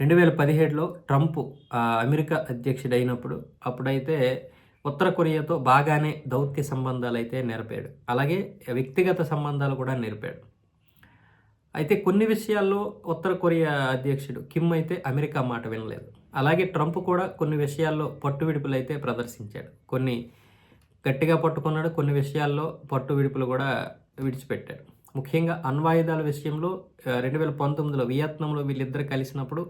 రెండు వేల పదిహేడులో ట్రంప్ అమెరికా అధ్యక్షుడు అయినప్పుడు అప్పుడైతే ఉత్తర కొరియాతో బాగానే దౌత్య సంబంధాలు అయితే నెరపాడు. అలాగే వ్యక్తిగత సంబంధాలు కూడా నెరపాడు. అయితే కొన్ని విషయాల్లో ఉత్తర కొరియా అధ్యక్షుడు కిమ్ అయితే అమెరికా మాట వినలేదు. అలాగే ట్రంప్ కూడా కొన్ని విషయాల్లో పట్టు విడుపులు అయితే ప్రదర్శించాడు. కొన్ని గట్టిగా పట్టుకున్నాడు కొన్ని విషయాల్లో పట్టు విడుపులు కూడా విడిచిపెట్టాడు. ముఖ్యంగా అణ్వాయుధాల విషయంలో రెండు వేల పంతొమ్మిదిలో వియత్నంలో వీళ్ళిద్దరు కలిసినప్పుడు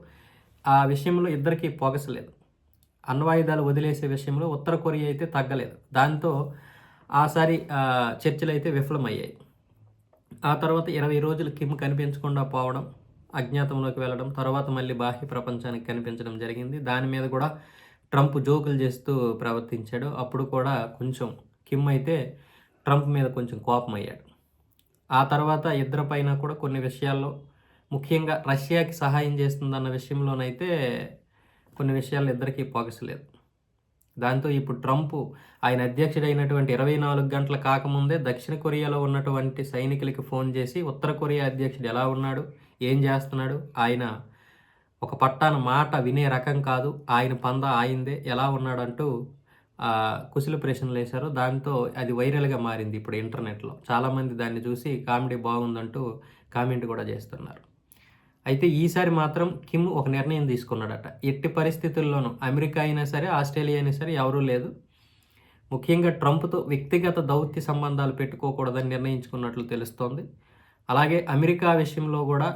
ఆ విషయంలో ఇద్దరికీ పోగసలేదు. అణ్వాయుధాలు వదిలేసే విషయంలో ఉత్తర కొరియా అయితే తగ్గలేదు. దాంతో ఆసారి చర్చలు అయితే విఫలమయ్యాయి. ఆ తర్వాత ఇరవై రోజులు కిమ్ కనిపించకుండా పోవడం అజ్ఞాతంలోకి వెళ్ళడం తర్వాత మళ్ళీ బాహ్య ప్రపంచానికి కనిపించడం జరిగింది. దాని మీద కూడా ట్రంప్ జోకులు చేస్తూ ప్రవర్తించాడు. అప్పుడు కూడా కొంచెం కిమ్ అయితే ట్రంప్ మీద కొంచెం కోపం అయ్యాడు ఆ తర్వాత ఇద్దరి పైన కూడా కొన్ని విషయాల్లో ముఖ్యంగా రష్యాకి సహాయం చేస్తుందన్న విషయంలోనైతే కొన్ని విషయాలు ఇద్దరికీ పొగసలేదు. దాంతో ఇప్పుడు ట్రంప్ ఆయన అధ్యక్షుడైనటువంటి ఇరవై నాలుగు గంటల కాకముందే దక్షిణ కొరియాలో ఉన్నటువంటి సైనికులకి ఫోన్ చేసి ఉత్తర కొరియా అధ్యక్షుడు ఎలా ఉన్నాడు? ఏం చేస్తున్నాడు? ఆయన ఒక పట్టాన మాట వినే రకం కాదు. ఆయన పంద ఆయిందే ఎలా ఉన్నాడంటూ కుశల ప్రశ్నలు వేశారు. దాంతో అది వైరల్గా మారింది ఇప్పుడు ఇంటర్నెట్లో. చాలామంది దాన్ని చూసి కామెడీ బాగుందంటూ కామెంట్ కూడా చేస్తున్నారు. అయితే ఈసారి మాత్రం కిమ్ ఒక నిర్ణయం తీసుకున్నాడట. ఎట్టి పరిస్థితుల్లోనూ అమెరికా అయినా సరే ఆస్ట్రేలియా అయినా సరే ఎవరూ లేదు. ముఖ్యంగా ట్రంప్తో వ్యక్తిగత దౌత్య సంబంధాలు పెట్టుకోకూడదని నిర్ణయించుకున్నట్లు తెలుస్తోంది. అలాగే అమెరికా విషయంలో కూడా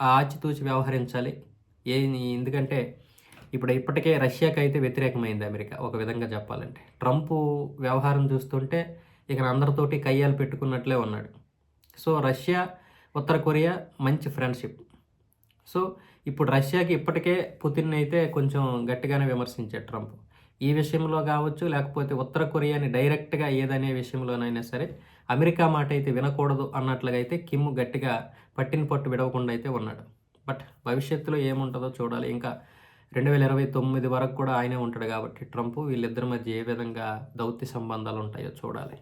ఆచితూచి వ్యవహరించాలి. ఏ ఎందుకంటే ఇప్పుడు ఇప్పటికే రష్యాకి అయితే వ్యతిరేకమైంది అమెరికా ఒక విధంగా చెప్పాలంటే. ట్రంప్ వ్యవహారం చూస్తుంటే ఇక అందరితోటి కయ్యాలు పెట్టుకున్నట్లే ఉన్నాడు. సో రష్యా ఉత్తర కొరియా మంచి ఫ్రెండ్షిప్. సో ఇప్పుడు రష్యాకి ఇప్పటికే పుతిన్ అయితే కొంచెం గట్టిగానే విమర్శించాడు ట్రంప్. ఈ విషయంలో కావచ్చు లేకపోతే ఉత్తర కొరియాని డైరెక్ట్గా ఏదనే విషయంలోనైనా సరే అమెరికా మాట అయితే వినకూడదు అన్నట్లుగా అయితే కిమ్ గట్టిగా పట్టిన పట్టు విడవకుండా అయితే ఉన్నాడు. బట్ భవిష్యత్తులో ఏముంటుందో చూడాలి. ఇంకా రెండు వేల ఇరవై తొమ్మిది వరకు కూడా ఆయనే ఉంటాడు కాబట్టి ట్రంప్ వీళ్ళిద్దరి మధ్య ఏ విధంగా దౌత్య సంబంధాలు ఉంటాయో చూడాలి.